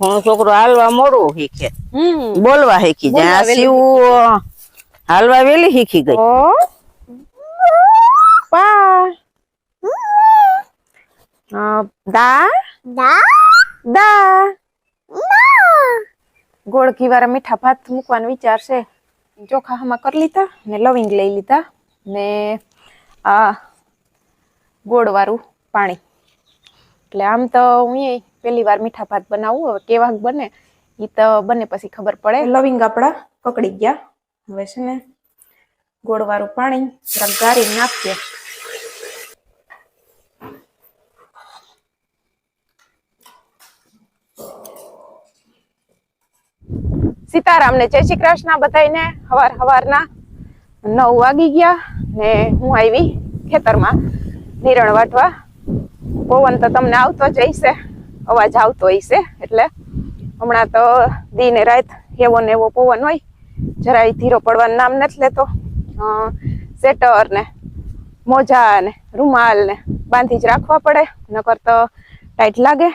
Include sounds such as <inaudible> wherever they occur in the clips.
ઘણો છોકરો હાલવા મોડું શીખે. હમ. બોલવા શીખી જાય. આ હાલવા વેલી શીખી ગઈ. ઓ. પા. દા. દા. ગોળ ઘી વાળા મીઠા ભાત મૂકવાનો વિચાર છે ચોખા હમા કરી લીધા ને લવિંગ લઈ લીધા ને આ ગોળવાળું પાણી. એટલે આમ તો હું એ પહેલી વાર મીઠા ભાત બનાવું હવે કેવા બને એ તો બને પછી ખબર પડે. લવિંગ આપણા પકડી ગયા. હવે છે ને ગોળ વાળું પાણી જરાક ગાળી નાખીએ. સીતારામ ને જય શ્રી કૃષ્ણ બધાને હવાર હવારના નવ વાગી ગયા ને હું આવી ખેતરમાં નિરણ વાટવા. પવન તો તમને આવતો જ હશે. અવાજ આવતો હશે એટલે હમણાં તો દી રાત એવો ને એવો પવન હોય, જરાય ધીરો પડવાનું નામ નથી લેતો. સેટર ને, મોજા ને, રૂમાલ ને, બાંધી જ રાખવા પડે, નકર તો ટાઈટ લાગે.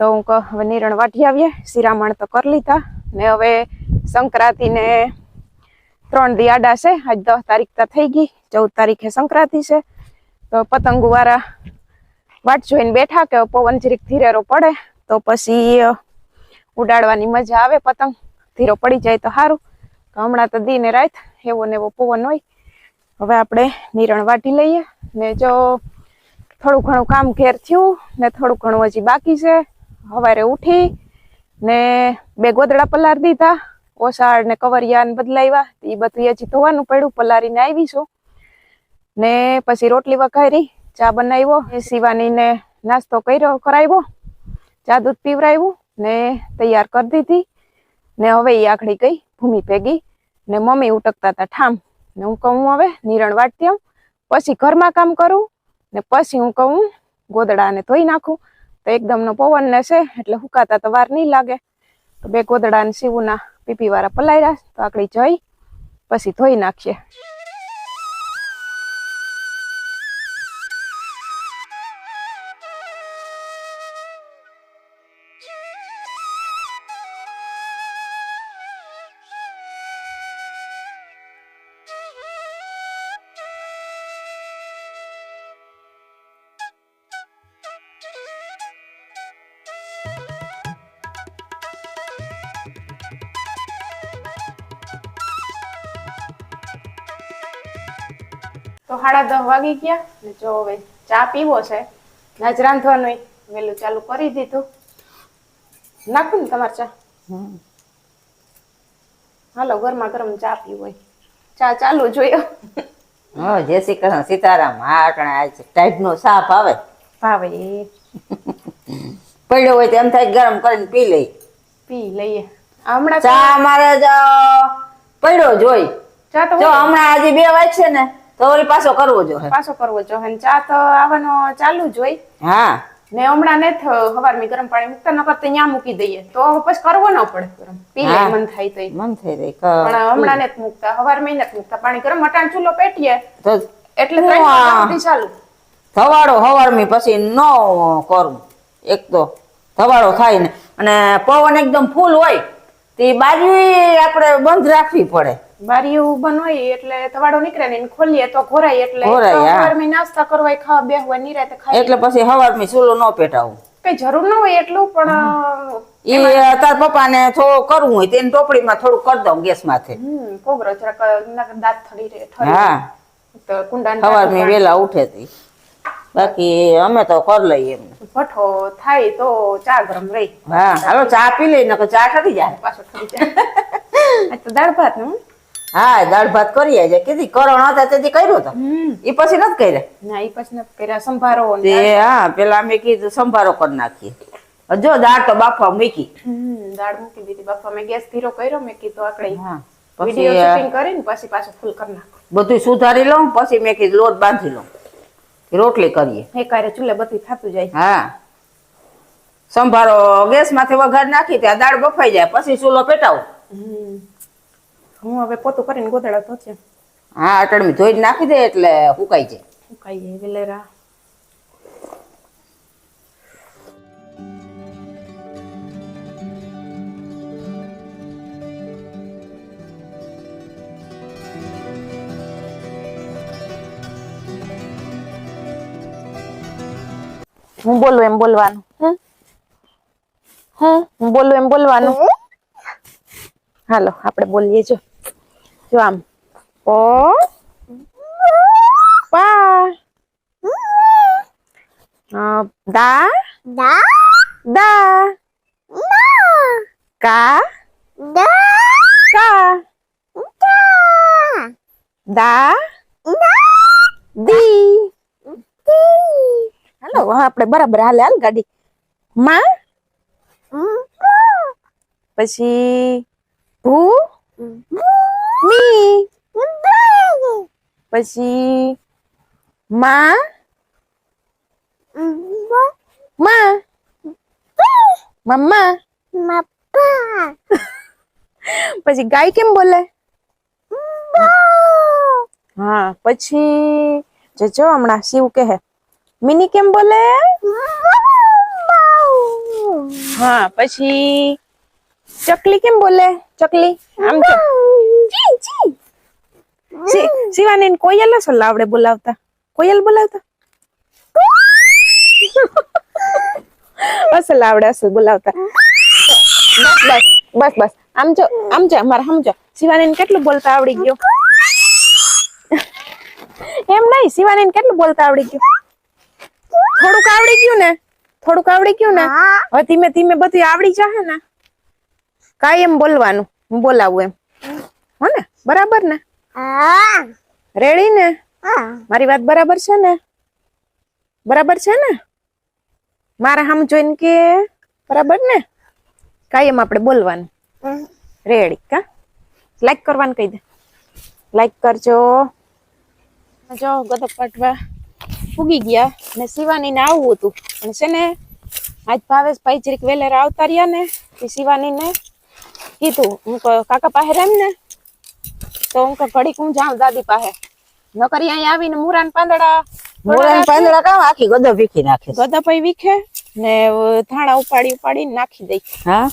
તો હું હવે નિરણ વાટી આવીએ, શિરામણ તો કરી લીધા, ને હવે સંક્રાંતિ ને ત્રણ દી છે, આજ દસ તારીખ તો થઈ ગઈ, ચૌદ તારીખે સંક્રાંતિ છે. તો પતંગો વાળા વાટ જોઈને બેઠા કે પવન જરીક ધીરેરો પડે, તો પછી ઉડાડવાની મજા આવે પતંગ. ધીરો પડી જાય તો સારું હમણાં તો દી ને રાત એવો ને એવો પવન હોય. હવે આપણે નિરણ વાટી લઈએ ને જો થોડું ઘણું કામ ઘેર થયું ને થોડું ઘણું હજી બાકી છે. સવારે ઉઠી ને બે ગોદડા પલાર દીધા. ઓસાળ ને કવરિયા ને બદલાવ્યા. એ બધું હજી ધોવાનું પડ્યું. પલારીને આવીશું ને પછી રોટલી વઘારી. ચા બનાવ્યો, એ શિવાની ને નાસ્તો કર્યો કરાવ્યો ચા દૂધ પીવરાવ્યું ને તૈયાર કરી દીધી ને હવે એ આખડી ગઈ, ભૂમિ ભેગી ને મમ્મી ઉટકતા હતા ઠામ. ને હું કહું હવે નિરણ વાટતી આવું. પછી ઘરમાં કામ કરું ને પછી હું કહું ગોદડાને ધોઈ નાખું. તો એકદમનો પવન ને છે એટલે હુકાતા તો વાર નહીં લાગે. તો બે ગોદડાને સીવુના પીપી વાળા પલાયરા, તો આકડી જઈ, પછી ધોઈ નાખીએ. તો સાડા દસ વાગી ગયા ને જો હવે ચા પીવો છે નાજ રાંધવાનું ચાલુ કરી દીધું. નાખું ને તમારે ચા? હાલો ગરમા ગરમ ચા પીવો ચા ચાલુ જોયો. હો જય શ્રી કૃષ્ણ. સીતારામ હા આજ ટાઈપ નો સાપ આવે. ભાવે <laughs> પડ્યો હોય તો એમ થાય ગરમ કરીને પી લઈ. પી લઈએ. હમણાં ચા અમારે જ પડ્યો જોઈ ચા તો જો હમણાં આજે બે વાગશે ને તો ઓલી પાછો કરવો જોઈએ પાછો કરવો જોઈએ ને ચા તો આવવાનો ચાલુ જ હોય. હા. ને હમણાં ને હવાર મેં ગરમ પાણી મૂકતા નકર તો ત્યાં મૂકી દઈએ. તો પછી કરવો ન પડે ગરમ. પી લે મન થાય તો મન થઈ જાય પણ હમણાં ને મૂકતા. હવાર મેં નથી મૂકતા. પાણી ગરમ અટાણ ચૂલો પેટીએ. એટલે હું ત્રણ આ- વાગ્યા સુધી ચાલુ. હવારમી પછી ન કરું. એક તો ધવાળો થાય ને. અને પવન એકદમ ફૂલ હોય તે બારી આપણે બંધ રાખવી પડે. બારીઓ બંધ હોય એટલે તવાડો નીકળે ને ખોલીએ તો ઘોરાય એટલે તો નાસ્તા કરવા ખાવા બેહવા નિરાતે ખાય એટલે પછી હવારમી ચૂલો ન પેટાવું. કઈ જરૂર ન હોય એટલું પણ એ તાર પપ્પાને થોડું કરવું હોય તેની ટોપડીમાં થોડું કરી દઉં ગેસ માથે. હમ કોગરો જરાક દાંત થડી રહે હા. તો કુંડાને હવારમી વેલા ઉઠે તી. બાકી અમે તો કરી લઈએ એમ. ભઠ્ઠો થાય તો ચા ગરમ રહી. હા હાલો ચા પી લઈ નકર ચા ઠરી જાય. પાછો ઠરી જાય. <laughs> તો દાળ ભાતનું હા? દાળ ભાત કરી આજે કીધી કરણ હતા તેથી કર્યો તો. એ પછી નથી કર્યા? ના એ પછી નથી કર્યા. સંભારો તે હા પેલા અમે કીધું સંભારો કરી નાખીએ. જો દાળ તો બાફવા મૂકી. દાળ મૂકી દીધી. બાફવા મેં ગેસ ધીરો કર્યો મેં કીધું આકડે હા વીડિયો પછી શૂટિંગ કરીને પછી પાછું ફૂલ કરી નાખું. બધું સુધારી લઉં પછી મેં કીધું લોટ બાંધી લઉં. રોટલી કરીએ. એક હારે ચૂલે બધી થતું જાય. હા. સંભારો ગેસમાંથી વઘાર નાખી ત્યાં દાળ બફાઈ જાય પછી ચૂલો પેટાવો. હું હવે પોતું કરીને ગોદડા ધોશે હા અટડમી ધોઈ નાખી દે એટલે સુકાઈ જાય. સુકાઈ જાય વેલેરા. હું બોલું એમ બોલવાનું હું હું હું બોલું એમ બોલવાનું હાલો આપણે બોલીએ જો જો આમ પ પા અ, દા દા કા કા દા દી હાલો આપણે બરાબર હાલે, હાલ ગાડી. માં? પછી? ભૂ? મી? પછી? માં? માં? મમ્મા? પછી ગાય કેમ બોલે? હા, પછી? જજો હમણાં, શિવ કહે. મિની કેમ બોલે? હા પછી? ચકલી કેમ બોલે? ચકલી? આમ તો. શિવાની શિ- કોયલ અસલ આવડે બોલાવતા? કોયલ બોલાવતા? અસલ આવડે અસલ બોલાવતા. બસ બસ બસ બસ. આમ જો આમ જો અમારે સમજો. શિવાની કેટલું બોલતા આવડી ગયું? એમ નહીં શિવાની કેટલું બોલતા આવડી ગયું? થોડુંક આવડી ગયું ને? થોડુંક આવડી ગયું ને? હવે ધીમે ધીમે બધું આવડી જશે ને? કાયમ બોલવાનું હું બોલાવું એમ. હો ને? બરાબર ને? રેડી ને? મારી વાત બરાબર છે ને? બરાબર છે ને? મારા હામ જોઈને કે બરાબર ને? કાયમ આપણે બોલવાનું. રેડી કા? લાઈક કરવાનું કહી દે. લાઈક કરજો. જો ગદપ પાટવા ઉગી ગયા ને શિવાની ને આવવું હતું. પણ છે ને આજ ભાવેશભાઈ જરીક વેલેર આવતા રહ્યા ને એ શિવાનીને કીધું હું કાકા પાસે રેમ ને. તો હું કે ઘડીક હું જાઉં દાદી પાસે. નકરી અહીંયા આવીને મુરાન પાંદડા મોરાન પાંદડા કામ આખી ગદો વીખી નાખે છે. ગદાભાઈ વીખે ને થાણા ઉપાડી ઉપાડીને નાખી દઈ. હા?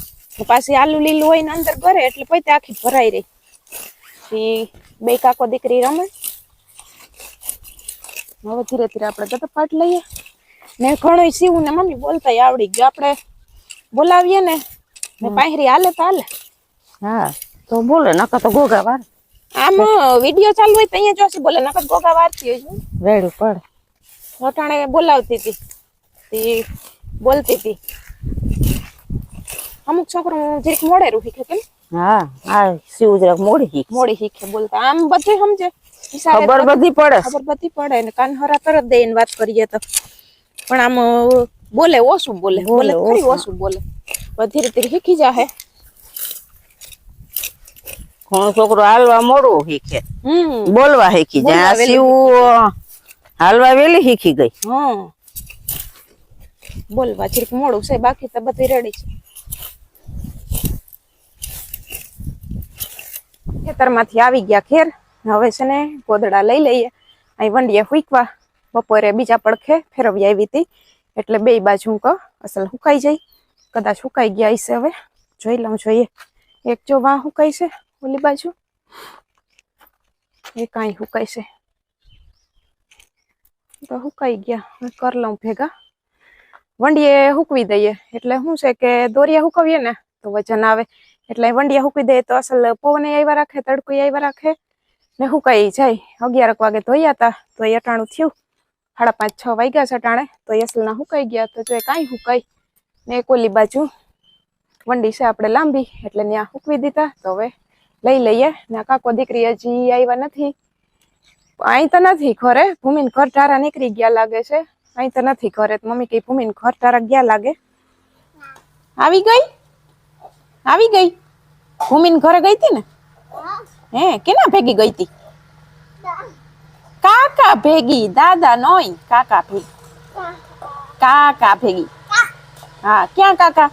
પાછી આલુ લીલું હોય ને અંદર ભરે એટલે પછી આખી ભરાઈ રહી. બે કાકો દીકરી રમે. હવે ધીરે ધીરે આપણે ગતો પાઠ લઈએ. ને ઘણું સીવું ને મમ્મી બોલતા આવડી ગયું. આપણે બોલાવીએ ને ને પાહરી હાલે તો હાલે. હા તો બોલે નકર તો ગોગા વાર. આમ વીડિયો ચાલુ હોય તો અહીંયા જોશી બોલે નકર ગોગા વારતી હોય રેડું પડ. વટાણે બોલાવતી હતી. તી બોલતી હતી. અમુક છોકરો જરીક મોડેરું શીખે કેમ? હા આ શિવ જરાક મોડી શીખ. મોડી શીખે બોલતા. આમ બધું સમજે. ખબર બધી પડે. ખબર બધી પડે ને કાન હરા તરત દે વાત કરીએ તો. પણ આમ બોલે ઓછું બોલે બોલે ખરી ઓછું. બોલે. ધીરે ધીરે શીખી જાહે. ઘણો છોકરો હાલવા મોડું શીખે? બોલવા શીખી જાય. આ હાલવા વેલી શીખી ગઈ. હમ. બોલવા જરીક મોડું છે બાકી તો બધી રેડી છે. ખેતરમાંથી આવી ગયા ખેર. હવે છે ને ગોદડા લઈ લઈએ. અહીં વંડીએ હુકવા બપોરે બીજા પડખે ફેરવી આવી હતી. એટલે બે બાજુ ક અસલ હુકાઈ જાય. કદાચ હુકાઈ ગયા હશે હવે. જોઈ લઉં, જોઈએ. એક જો વાં હુકાઈ છે, ઓલી બાજુ. એ કાંઈ હુકાઈ છે. તો હુકાઈ ગયા. હવે કર લઉં ભેગા. વંડીએ હુકવી દઈએ. એટલે શું છે કે દોરિયા હુકવીએ ને, તો વજન આવે. એટલે વંડીએ હુકવી દઈએ તો અસલ પવને આવ્યા રાખે, તડકો આવ્યા રાખે. ને હુકાઈ જાય. અગિયારક વાગે ધોયા હતા તો એ અટાણું થયું. સાડા પાંચ છ વાગ્યા છે અટાણે, તો એ અસલના હુકાઈ ગયા? તો જો એ કાંઈ હુકાઈ ને કોલી બાજુ વંડી છે આપણે લાંબી, એટલે ત્યાં હુકવી દીધા. તો હવે લઈ લઈએ. ને, કાકો દીકરી હજી આવ્યા નથી. અહીં તો નથી ઘરે. ભૂમિન ઘર ટારા નીકળી ગયા લાગે છે. અહીં તો નથી ઘરે. મમ્મી કઈ ભૂમિન ઘર ટારા ગયા લાગે? આવી ગઈ? આવી ગઈ? ભૂમિન ઘરે ગઈ હતી ને? હે, કેના ભેગી ગઈ હતી કાકા ભેગી, દાદા નોય, કાકા ભેગી. કાકા ભેગી. હા, ક્યાં કાકા?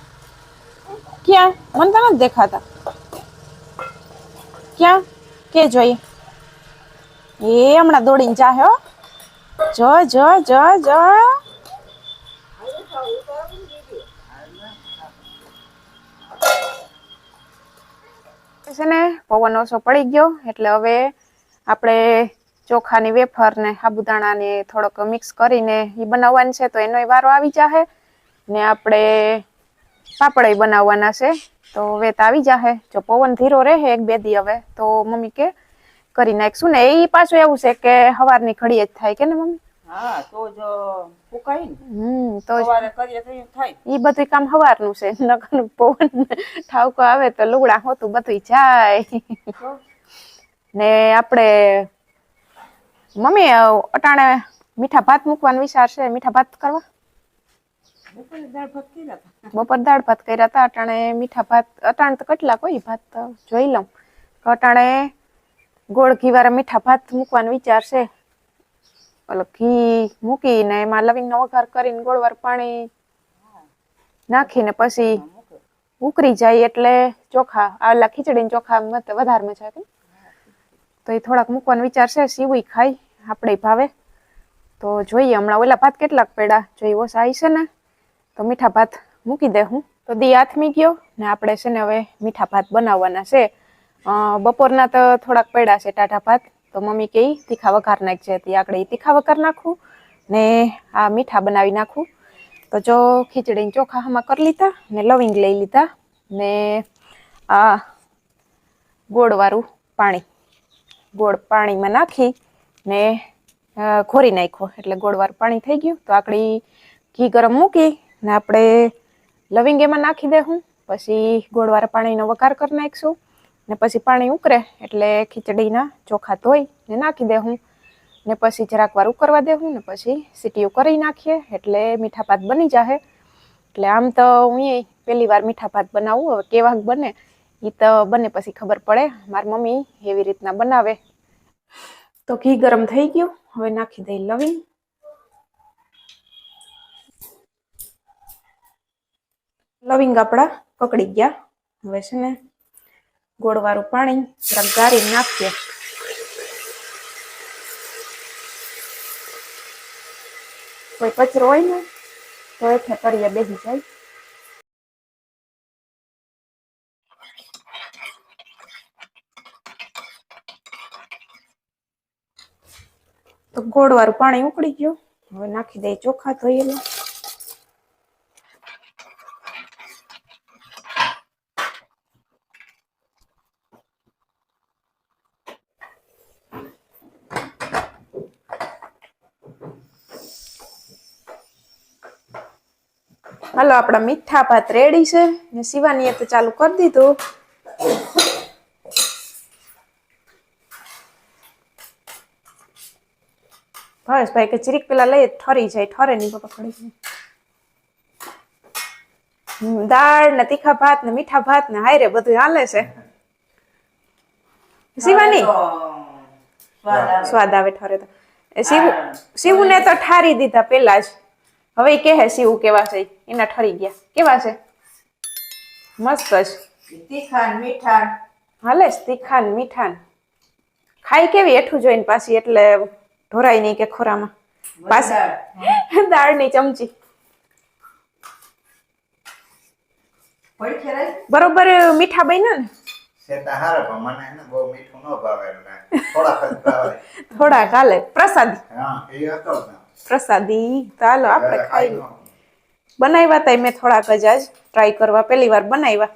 ક્યાં? મને તો નથી દેખાતા. ક્યાં? કે જોઈએ? એ હમણાં દોડીને હો. જો જો જો જો. છે ને, પવન ઓછો પડી ગયો, એટલે હવે આપણે ચોખાની વેફર ને સાબુદાણાને થોડોક મિક્સ કરીને એ બનાવવાની છે, તો એનો વારો આવી જાહે. ને આપણે પાપડ બનાવવાના છે, તો વેત આવી જાહે. જો પવન ધીરો રહે એક બે દી હવે, તો મમ્મી કે, કરી નાખશું ને. એ પાછું એવું છે કે સવારની ઘડીએ જ થાય કે ને મમ્મી? હા તો જ ફૂકાય ને હમ તો સવારે કરીએ તો થાય. ઈ બધું કામ હવારનું છે <laughs> નકર પવન ઠાવકો આવે તો લુગડા હોતું બધું જાય. ને આપણે મમ્મી અટાણે મીઠા ભાત મૂકવાનો વિચાર છે મીઠા ભાત કરવા? બપોરે દાળ ભાત કર્યા હતા. અટાણે મીઠા ભાત અટાણે તો કેટલા કોઈ ભાત જોઈ લઉં. અટાણે ગોળ ઘી વાળા મીઠા ભાત મૂકવાનો વિચાર છે. ઓલો ઘી મૂકીને એમાં લવિંગનો વઘાર કરીને ગોળવાર પાણી નાખીને પછી ઉકરી જાય એટલે ચોખા, આલા ખીચડીને ચોખા વધારે મજા આવે. તો એ થોડાક મૂકવાનો વિચાર છે સીવું ખાઈ આપણે ભાવે. તો જોઈએ, હમણાં ઓલા ભાત કેટલાક પેડા જો એવો આવી છે ને, તો મીઠા ભાત મૂકી દે હું. તો દી હાથમી ગયો ને આપણે છે ને હવે મીઠા ભાત બનાવવાના છે. બપોરના તો થોડાક પેડા છે ટાઢા ભાત. તો મમ્મી કે તીખા વઘાર નાખજે તે આપણે તીખા વઘાર નાખું ને આ મીઠા બનાવી નાખું. તો જો ખીચડી ચોખા આમાં કરી લીધા ને લવિંગ લઈ લીધા ને આ ગોળવાળું પાણી, ગોળ પાણીમાં નાખી ને ખોરી નાખ્યો. એટલે ગોળવાળું પાણી થઈ ગયું. તો આકડી ઘી ગરમ મૂકી ને આપણે લવિંગ એમાં નાખી દેવું પછી ગોળવાળા પાણીનો વઘાર કરી નાખીશું. ને પછી પાણી ઉકરે એટલે ખીચડીના ચોખા ધોઈ ને નાખી દેવું ને પછી જરાક વાર ઉકરવા દેવું ને પછી સીટીઓ કરી નાખીએ એટલે મીઠા ભાત બની જાહે. એટલે આમ તો હું પહેલી વાર મીઠા ભાત બનાવું, હવે કેવા બને એ તો બને પછી ખબર પડે. મારી મમ્મી એવી રીતના બનાવે. તો ઘી ગરમ થઈ ગયું, હવે નાખી દઈ લવિંગ. લવિંગ આપણા પકડી ગયા. હવે છે ને ગોળવાળું પાણી જરાક ગાળીને નાખીએ. કોઈ કચરો હોય ને, તો એટલે તળિયે બેસી જાય. તો ગોળવાળું પાણી ઉકળી ગયું. હવે નાખી દઈએ ચોખા ધોયેલા હાલો આપણા મીઠા ભાત રેડી છે. ને શિવાનીએ તો ચાલુ કરી દીધું. ભાવેશભાઈ કે ચીરીક પેલા લઈએ ઠરી જાય ઠરે નહીં બાપા ખડી દાળ ને તીખા ભાત ને મીઠા ભાત ને હાયરે બધું હાલે છે. શિવાની? સ્વાદ આવે. ઠરે તો. શિવ શિવને તો ઠારી દીધા પેલા જ. હવે ઈ કહે શિવ કેવા છે? એના ઠરી ગયા. કેવા છે? મસ્ત છે તીખાન મીઠાન. હાલે તીખાન તીખા ને મીઠા ને ખાઈ કેવી? એઠું જોઈને પાછી એટલે ઢોરાય નહીં કે ખોરામાં. પાછી. <laughs> દાળની ચમચી. બરોબર મીઠા બન્યા ને? થોડા કાલે પણ મને એને બહુ મીઠું ન ભાવે એટલે થોડાક જ ભાવે. <laughs> થોડાક હાલે. પ્રસાદી. હા એ હતો. પ્રસાદી ચાલો આપણે ખાઈ. બનાવ્યા તા મેં થોડાક જ આજ. ટ્રાય કરવા પહેલી વાર બનાવ્યા.